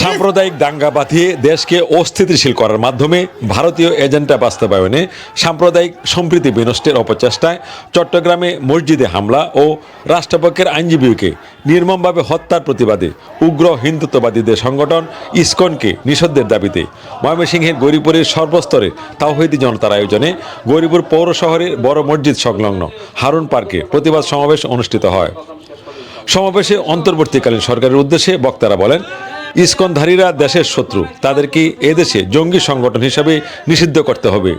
সাম্প্রদায়িক দাঙ্গা বাঁধিয়ে দেশকে অস্থিতিশীল করার মাধ্যমে ভারতীয় এজেন্ডা বাস্তবায়নে সাম্প্রদায়িক সম্প্রীতি বিনষ্টের অপচেষ্টায় চট্টগ্রামে মসজিদে হামলা ও রাষ্ট্রপক্ষের আইনজীবীকে নির্মমভাবে হত্যার প্রতিবাদে উগ্র হিন্দুত্ববাদীদের সংগঠন ইসকনকে নিষেধের দাবিতে ময়মনসিংহের গৌরীপুরের সর্বস্তরে তাওহিদি জনতার আয়োজনে গৌরীপুর পৌর শহরের বড় মসজিদ সংলগ্ন হারুন পার্কে প্রতিবাদ সমাবেশ অনুষ্ঠিত হয়। সমাবেশে অন্তর্বর্তীকালীন সরকারের উদ্দেশ্যে বক্তারা বলেন ইস্কনধারীরা দেশের শত্রু। তাদেরকে এদেশে জঙ্গি সংগঠন হিসাবে নিষিদ্ধ করতে হবে?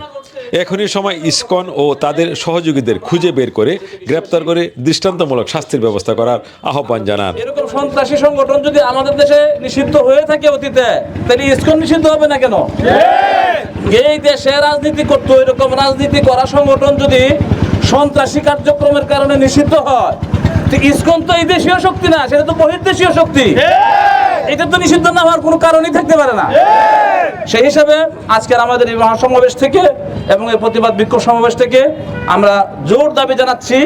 এখনই সময় ইসকন ও তাদের সহযোগীদের খুঁজে বের করে গ্রেপ্তার করে দৃষ্টান্তমূলক শাস্তির ব্যবস্থা করার আহ্বান জানান। এরকম সন্ত্রাসী সংগঠন যদি আমাদের দেশে নিষিদ্ধ হয়ে থাকে অতীতে তাহলে ইসকন নিষিদ্ধ হবে না কেন? এই দেশে রাজনীতি করতো এরকম রাজনীতি করা সংগঠন যদি সন্ত্রাসী কার্যক্রমের কারণে নিষিদ্ধ হয় তো ইসকন তো এই দেশীয় শক্তি না সেটা তো বহির্দেশীয় শক্তি। এটা তো নিষিদ্ধ না হওয়ার কোনো কারণই থাকতে পারে না। সেই হিসাবে আজকের আমাদের এই মহাসমাবেশ থেকে এবং এই প্রতিবাদ বিক্ষোভ সমাবেশ থেকে আমরা জোর দাবি জানাচ্ছি,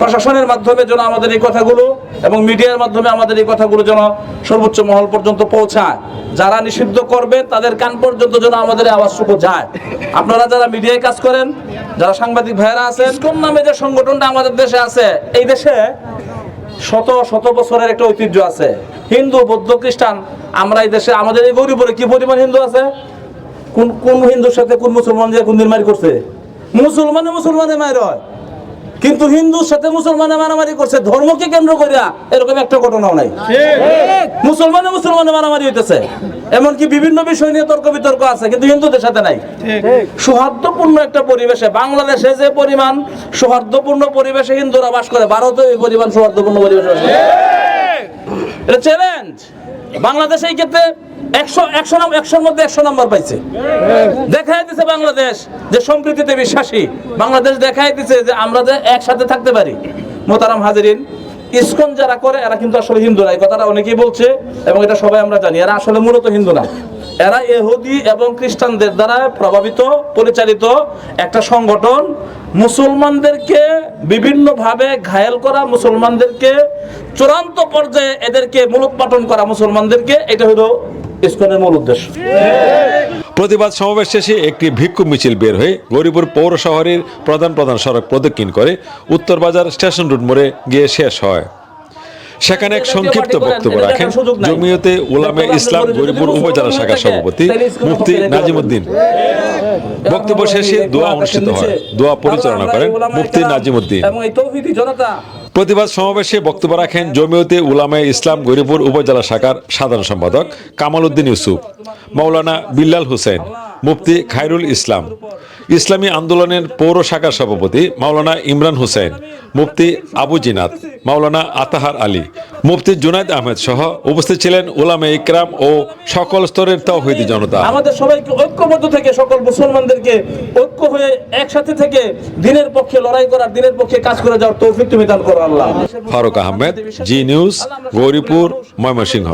প্রশাসনের মাধ্যমে যেন আমাদের এই কথাগুলো এবং মিডিয়ার মাধ্যমে আমাদের এই কথাগুলো যেন সর্বোচ্চ মহল পর্যন্ত পৌঁছায়। যারা নিষিদ্ধ করবে, তাদের কান পর্যন্ত যেন আমাদের আওয়াজটুকু যায়। আপনারা যারা মিডিয়ায় কাজ করেন, যারা সাংবাদিক ভাইয়েরা আছেন, কোন নামে যে সংগঠনটা আমাদের দেশে আছে? এই দেশে শত শত বছরের একটা ঐতিহ্য আছে। হিন্দু, বৌদ্ধ, খ্রিস্টান, আমরা এই দেশে, আমাদের এই গরিবরে কি পরিমাণ হিন্দু আছে? কোন কোন হিন্দুর সাথে কোন মুসলমান যে কোন দিন মারি করছে? মুসলমানে মুসলমানে মায়ের হয়। কিন্তু হিন্দুর সাথে মুসলমানে মারামারি করছে ধর্মকে কেন্দ্র করিয়া এরকম একটা ঘটনাও নাই। মুসলমানে মুসলমানে মারামারি হইতেছে। এমনকি বিভিন্ন বিষয় নিয়ে তর্ক বিতর্ক আছে কিন্তু হিন্দুদের সাথে নাই। সৌহার্দ্যপূর্ণ একটা পরিবেশে বাংলাদেশে যে পরিমাণ সৌহার্দ্যপূর্ণ পরিবেশে হিন্দুরা বাস করে ভারতে এই পরিমাণ সৌহার্দ্যপূর্ণ পরিবেশে বাস করে। এটা চ্যালেঞ্জ বাংলাদেশ এই ক্ষেত্রে বলছে এবং এটা সবাই আমরা জানি। এরা আসলে মূলত হিন্দু না। এরা এহুদি এবং খ্রিস্টানদের দ্বারা প্রভাবিত, পরিচালিত একটা সংগঠন। মুসলমানদেরকে বিভিন্নভাবে ঘায়েল করা, মুসলমানদেরকে চূড়ান্ত পর্যায়ে এদেরকে মূলোৎপাটন করা মুসলমানদেরকে, এটা হলো ইসকনের মূল উদ্দেশ্য। প্রতিবাদ সমাবেশ শেষে একটি ভিক্ষু মিছিল বের হয়ে গৌরীপুর পৌর শহরের প্রধান প্রধান সড়ক প্রদক্ষিণ করে উত্তর বাজার স্টেশন রোড মোড়ে গিয়ে শেষ হয়। সেখানে এক সংক্ষিপ্ত বক্তব্য রাখেন জমিয়তে উলামে ইসলাম গরিপুর উপজেলা শাখার সভাপতি মুফতি নাজিমুদ্দিন। বক্তব্য শেষে দোয়া অনুষ্ঠিত হয়। দোয়া পরিচালনা করেন মুফতি নাজিমুদ্দিন। প্রতিবাদ সমাবেশে বক্তব্য রাখেন জমিয়তে উলামায়ে ইসলাম গরিপুর উপজেলা শাখার সাধারণ সম্পাদক কামাল উদ্দিন ইউসুফ মৌলানা বিল্লাল হোসেন। মুফতি খায়রুল ইসলাম। ইসলামী আন্দোলনের পৌর শাখার সভাপতি মাওলানা ইমরান হুসেন মুফতি আবু জিনাত মাওলানা আতাহার আলী মুফতি জুনাইদ আহমেদ সহ উপস্থিত ছিলেন উলামে ইকরাম ও সকল স্তরের তৌহিদি জনতা। আমাদের সবাইকে ঐক্যবদ্ধ থেকে সকল মুসলমানদেরকে ঐক্য হয়ে একসাথে থেকে দিনের পক্ষে লড়াই করার দিনের পক্ষে কাজ করে যাওয়ার তৌফিক তুমি দান করো আল্লাহ। Faruk Ahmed G News Gouripur Mymensingh.